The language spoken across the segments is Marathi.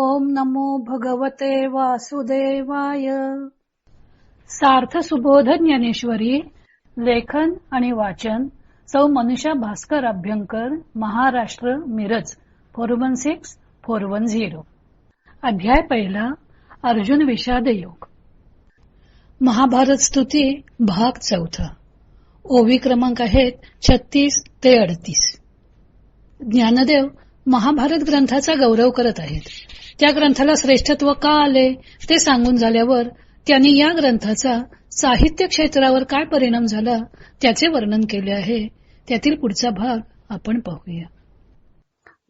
ओम नमो भगवते वासुदेवाय. सार्थ सुबोध ज्ञानेश्वरी लेखन आणि वाचन सौ Manusha Bhaskar Abhyankar Maharashtra Miraj four one six four one zero. अध्याय पहिला अर्जुन विषाद योग महाभारत स्तुती भाग चौथा. ओवी क्रमांक आहेत छत्तीस ते अडतीस. ज्ञानदेव महाभारत ग्रंथाचा गौरव करत आहेत. त्या ग्रंथाला श्रेष्ठत्व का आले ते सांगून झाल्यावर त्यांनी या ग्रंथाचा साहित्य क्षेत्रावर काय परिणाम झाला त्याचे वर्णन केले आहे. त्यातील पुढचा भाग आपण पाहूया.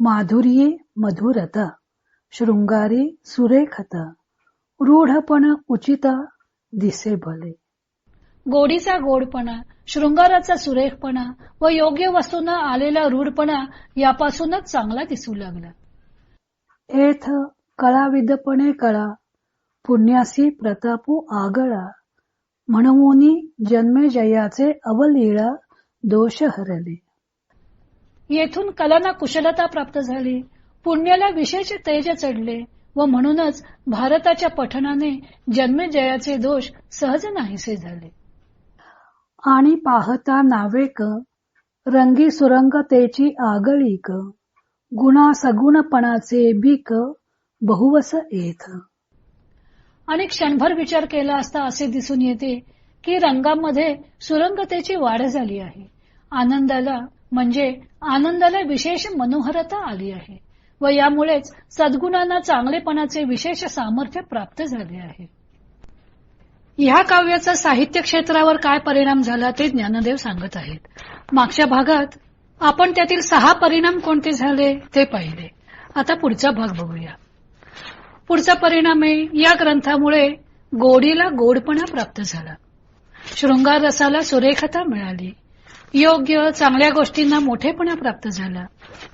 माधुर्ये मधुरता शृंगारी सुरेखता रूढपण उचिता दिसे भले. गोडीचा गोडपणा शृंगाराचा सुरेखपणा व योग्य वस्तूंना आलेला रूढपणा यापासूनच चांगला दिसू लागला. एथ कळाविदपणे कळा. पुण्यासी प्रतापू आगळा. म्हणून जन्मे जयाचे अवलीळा दोष हरले. येथून कलांना कुशलता प्राप्त झाली. पुण्याला विशेष तेज चढले व म्हणूनच भारताच्या पठणाने जन्मजयाचे दोष सहज नाहीसे झाले. आणि पाहता नावेक रंगी सुरंगतेची आगळीक गुणा सगुणपणाचे बीक बहुवस एक. आणि क्षणभर विचार केला असता असे दिसून येते की रंगामध्ये सुरंगतेची वाढ झाली आहे. आनंदाला म्हणजे आनंदाला विशेष मनोहरता आली आहे व यामुळेच सद्गुणांना चांगलेपणाचे विशेष सामर्थ्य प्राप्त झाले आहे. ह्या काव्याचा साहित्य क्षेत्रावर काय परिणाम झाला ते ज्ञानदेव सांगत आहेत. मागच्या भागात आपण त्यातील सहा परिणाम कोणते झाले ते पाहिले. आता पुढचा भाग बघूया. पुढचा परिणाम आहे. या ग्रंथामुळे गोडीला गोडपणा प्राप्त झाला. शृंगार रसाला सुरेखता मिळाली. योग्य चांगल्या गोष्टींना मोठेपणा प्राप्त झाला.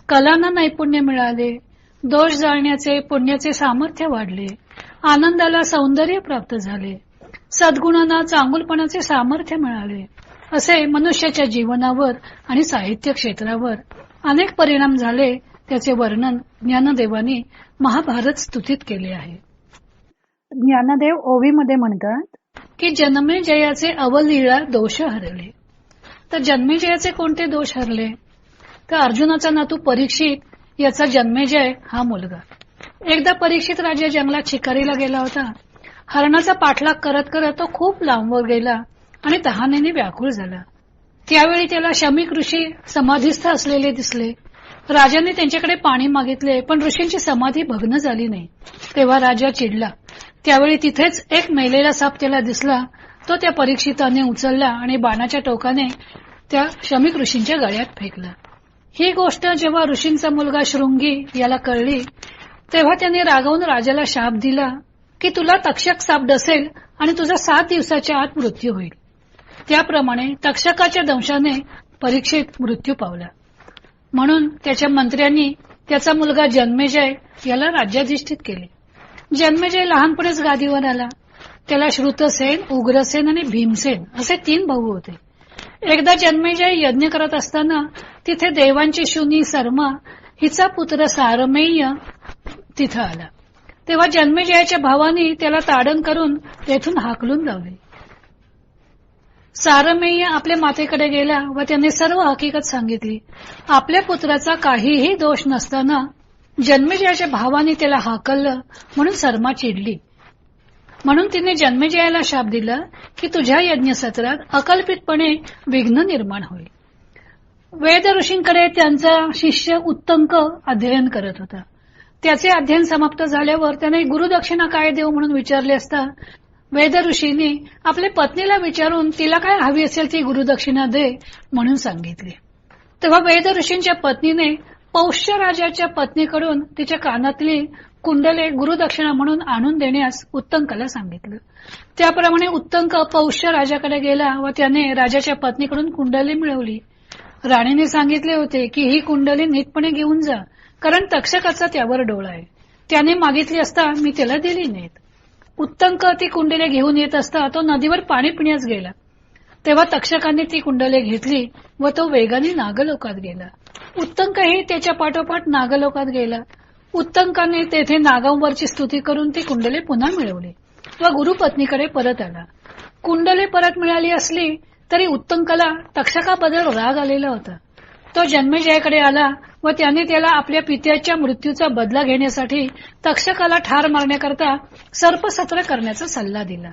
कलांना नैपुण्य मिळाले. दोष जाळण्याचे पुण्याचे सामर्थ्य वाढले. आनंदाला सौंदर्य प्राप्त झाले. सद्गुणांना चांगुलपणाचे सामर्थ्य मिळाले. असे मनुष्याच्या जीवनावर आणि साहित्य क्षेत्रावर अनेक परिणाम झाले. त्याचे वर्णन ज्ञानदेवानी महाभारत स्तुतीत केले आहे. ज्ञानदेव ओवीमध्ये म्हणतात की जन्मे जयाचे अवलीळा दोष हरले. तर जन्मेजयाचे कोणते दोष हरले? तर अर्जुनाचा नातू परीक्षित याचा जन्मेजय हा मुलगा. एकदा परीक्षित राजा जंगलात शिकारीला गेला होता. हरणाचा पाठलाग करत करत तो खूप लांबवर गेला आणि तहानेने व्याकुळ झाला. त्यावेळी त्याला शमिक ऋषी समाधीस्थ असलेले दिसले. राजाने त्यांच्याकडे पाणी मागितले पण ऋषींची समाधी भग्न झाली नाही. तेव्हा राजा चिडला. त्यावेळी तिथेच एक मेलेला साप त्याला दिसला. तो त्या परीक्षिताने उचलला आणि बाणाच्या टोकाने त्या शमिक ऋषींच्या गळ्यात फेकला. ही गोष्ट जेव्हा ऋषींचा मुलगा शृंगी याला कळली तेव्हा त्याने रागावून राजाला शाप दिला की तुला तक्षक साप डसेल आणि तुझा सात दिवसाच्या आत मृत्यू होईल. त्याप्रमाणे तक्षकाच्या दंशाने परीक्षेत मृत्यू पावला. म्हणून त्याच्या मंत्र्यांनी त्याचा मुलगा जन्मेजय याला राज्याधिष्ठित केले. जन्मेजय लहानपणीच गादीवर आला. त्याला श्रुतसेन उग्रसेन आणि भीमसेन असे तीन भाऊ होते. एकदा जन्मेजय यज्ञ करत असताना तिथे देवांची शुनी सर्मा हिचा पुत्र सारमेय तिथं आला. तेव्हा जन्मेजयाच्या भावानी त्याला ताडण करून तेथून हाकलून लावले. सारमेय आपल्या मातेकडे गेला व त्याने सर्व हकीकत सांगितली. आपल्या पुत्राचा काहीही दोष नसताना जन्मेजयाच्या भावाने त्याला हाकललं म्हणून सरमा चिडली. म्हणून तिने जन्मेजयाला शाप दिला की तुझ्या यज्ञसत्रात अकल्पितपणे विघ्न निर्माण होईल. वेद ऋषींकडे त्यांचा शिष्य उत्तंक अध्ययन करत होता. त्याचे अध्ययन समाप्त झाल्यावर त्याने गुरुदक्षिणा काय देऊ म्हणून विचारले असता वेद ऋषींनी आपल्या पत्नीला विचारून तिला काय हवी असेल ती गुरुदक्षिणा दे म्हणून सांगितले. तेव्हा वेद ऋषींच्या पत्नीने पौष्य राजाच्या पत्नीकडून तिच्या कानातली कुंडले गुरुदक्षिणा म्हणून आणून देण्यास उत्तंकला सांगितलं. त्याप्रमाणे उत्तंक पौष्य राजाकडे गेला व त्याने राजाच्या पत्नीकडून कुंडली मिळवली. राणीने सांगितले होते की ही कुंडली नीटपणे घेऊन जा कारण तक्षकाचा त्यावर डोळा आहे. त्याने मागितली असता मी त्याला दिली नाहीत. उत्तंक ती कुंडले घेऊन येत असता तो नदीवर पाणी पिण्यास गेला. तेव्हा तक्षकाने ती कुंडले घेतली व तो वेगाने नागलोकात गेला. उत्तंकही त्याच्या पाठोपाठ नागलोकात गेला. उत्तंकाने तेथे नागांवरची स्तुती करून ती कुंडले पुन्हा मिळवली व गुरुपत्नीकडे परत आला. कुंडले परत मिळाली असली तरी उत्तंकाला तक्षकाबद्दल राग आलेला होता. तो जन्मेजयाकडे आला व त्याने त्याला आपल्या पित्याच्या मृत्यूचा बदला घेण्यासाठी तक्षकाला ठार मारण्याकरता सर्पसत्र करण्याचा सल्ला दिला.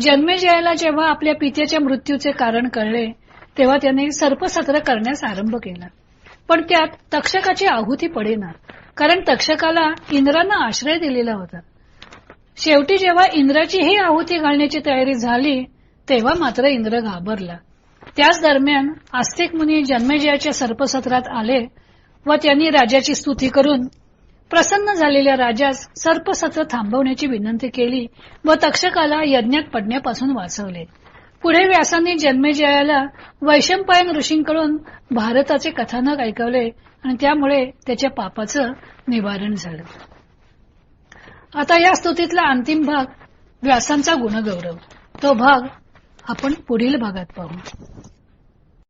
जन्मेजयाला जेव्हा आपल्या पित्याच्या मृत्यूचे कारण कळले तेव्हा त्याने सर्पसत्र करण्यास आरंभ केला. पण त्यात तक्षकाची आहुती पडेना कारण तक्षकाला इंद्रानं आश्रय दिलेला होता. शेवटी जेव्हा इंद्राची ही आहुती घालण्याची तयारी झाली तेव्हा मात्र इंद्र घाबरला. त्याच दरम्यान आस्तिक मुनी जन्मेजयाच्या सर्पसत्रात आले व त्यांनी राजाची स्तुती करून प्रसन्न झालेल्या राजास सर्पसत्र थांबवण्याची विनंती केली व तक्षकाला यज्ञात पडण्यापासून वाचवले. पुढे व्यासांनी जन्मेजयाला वैशंपायन ऋषींकडून भारताचे कथानक ऐकवले आणि त्यामुळे त्याच्या पापाचं निवारण झालं. आता या स्तुतीतला अंतिम भाग व्यासांचा गुणगौरव. तो भाग आपण पुढील भागात पाहू.